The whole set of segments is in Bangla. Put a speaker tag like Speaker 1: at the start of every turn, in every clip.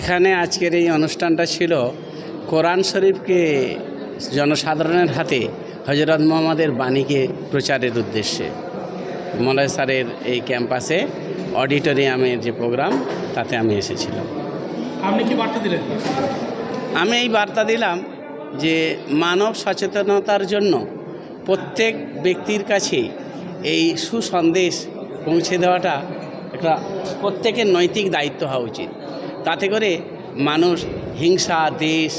Speaker 1: এখানে আজকের এই অনুষ্ঠানটা ছিল কোরআন শরীফকে জনসাধারণের হাতে হজরত মোহাম্মদের বাণীকে প্রচারের উদ্দেশ্যে। মলয় স্যারের এই ক্যাম্পাসে অডিটোরিয়ামের যে প্রোগ্রাম তাতে আমি এসেছিলাম।
Speaker 2: আপনি কি বার্তা দিলেন?
Speaker 1: আমি এই বার্তা দিলাম যে মানব সচেতনতার জন্য প্রত্যেক ব্যক্তির কাছে এই সুসন্দেশ পৌঁছে দেওয়াটা একটা প্রত্যেকের নৈতিক দায়িত্ব হওয়া উচিত। তাতে করে মানুষ হিংসা, দেশ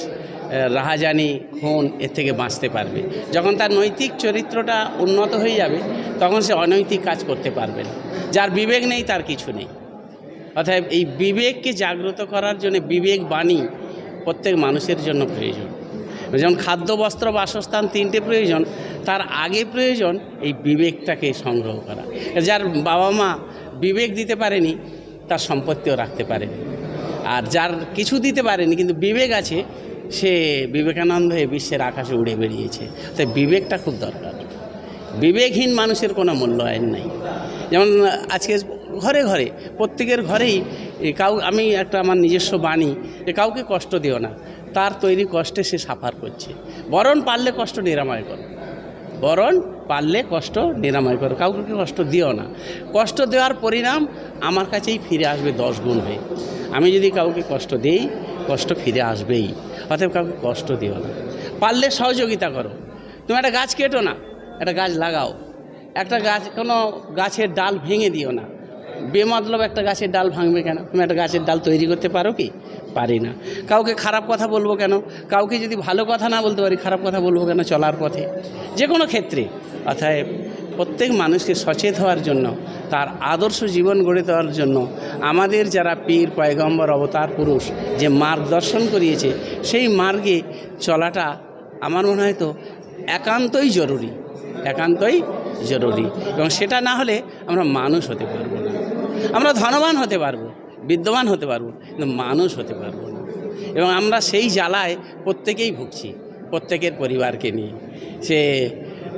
Speaker 1: রাহাজানি, খুন এর থেকে বাঁচতে পারবে। যখন তার নৈতিক চরিত্রটা উন্নত হয়ে যাবে, তখন সে অনৈতিক কাজ করতে পারবে না। যার বিবেক নেই, তার কিছু নেই। অতএব এই বিবেককে জাগ্রত করার জন্য বিবেক বাণী প্রত্যেক মানুষের জন্য প্রয়োজন। যেমন খাদ্য, বস্ত্র, বাসস্থান তিনটে প্রয়োজন, তার আগে প্রয়োজন এই বিবেকটাকে সংগ্রহ করা। যার বাবা মা বিবেক দিতে পারেনি, তার সম্পত্তিও রাখতে পারেনি। আর যার কিছু দিতে পারেনি, কিন্তু বিবেক আছে, সে বিবেকানন্দ হয়ে বিশ্বের আকাশে উড়ে বেরিয়েছে তাই বিবেকটা খুব দরকার। বিবেকহীন মানুষের কোনো মূল্যায়ন নাই। যেমন আজকে ঘরে ঘরে, প্রত্যেকের ঘরেই কাউ, আমি একটা আমার নিজস্ব বাণী, যে কাউকে কষ্ট দিও না। তার তৈরি কষ্টে সে সাফার করছে। বরণ পারলে কষ্ট নিরাময় করো। বরণ পারলে কষ্ট নিরাময় করো। কাউকে কষ্ট দিও না। কষ্ট দেওয়ার পরিণাম আমার কাছেই ফিরে আসবে দশ গুণ হয়ে। আমি যদি কাউকে কষ্ট দিই, কষ্ট ফিরে আসবেই। অতএব কাউকে কষ্ট দিও না। পারলে সহযোগিতা করো। তুমি একটা গাছ কেটো না, একটা গাছ লাগাও। একটা গাছ কোনো গাছের ডাল ভেঙে দিও না। বেমতলব একটা গাছের ডাল ভাঙবে কেন? তুমি একটা গাছের ডাল তৈরি করতে পারো কি? পারি না। কাউকে খারাপ কথা বলব কেন? কাউকে যদি ভালো কথা না বলতে পারি, খারাপ কথা বলব কেন চলার পথে? যে কোনো ক্ষেত্রে। অতএব প্রত্যেক মানুষকে সচেত হওয়ার জন্য, তার আদর্শ জীবন গড়ে দেওয়ার জন্য, আমাদের যারা পীর, পয়গম্বর, অবতার, পুরুষ, যে মার্গদর্শন করিয়েছে, সেই মার্গে চলাটা আমার মনে হয় তো একান্তই জরুরি। একান্তই জরুরি। এবং সেটা না হলে আমরা মানুষ হতে পারব আমরা ধনবান হতে পারব, বিদ্যমান হতে পারব, কিন্তু মানুষ হতে পারব না। এবং আমরা সেই জ্বালায় প্রত্যেকেই ভুগছি, প্রত্যেকের পরিবারকে নিয়ে। সে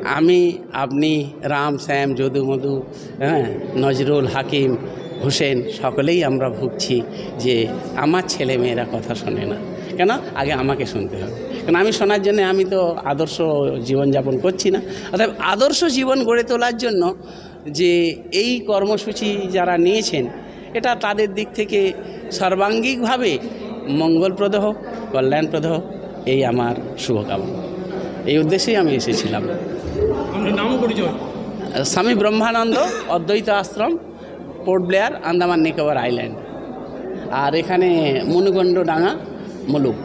Speaker 1: আমি, আপনি, রাম, শ্যাম, যদু, মধু হ্যাঁ নজরুল, হাকিম, হোসেন, সকলেই আমরা ভুগছি যে আমার ছেলে মেয়েরা কথা শোনে না। কেন? আগে আমাকে শুনতে হবে। কারণ আমি শোনার জন্য আমি তো আদর্শ জীবনযাপন করছি না। অর্থাৎ আদর্শ জীবন গড়ে তোলার জন্য যে এই কর্মসূচি যারা নিয়েছেন এটা তাদের দিক থেকে সর্বাঙ্গিকভাবে মঙ্গলপ্রদ হোক কল্যাণপ্রদ হোক এই আমার শুভকামনা। এই উদ্দেশ্যেই আমি এসেছিলাম। স্বামী ব্রহ্মানন্দ অদ্বৈত Ashram port Blair Andaman Nicobar island. আর এখানে মনুগণ্ড ডাঙা মুলুক।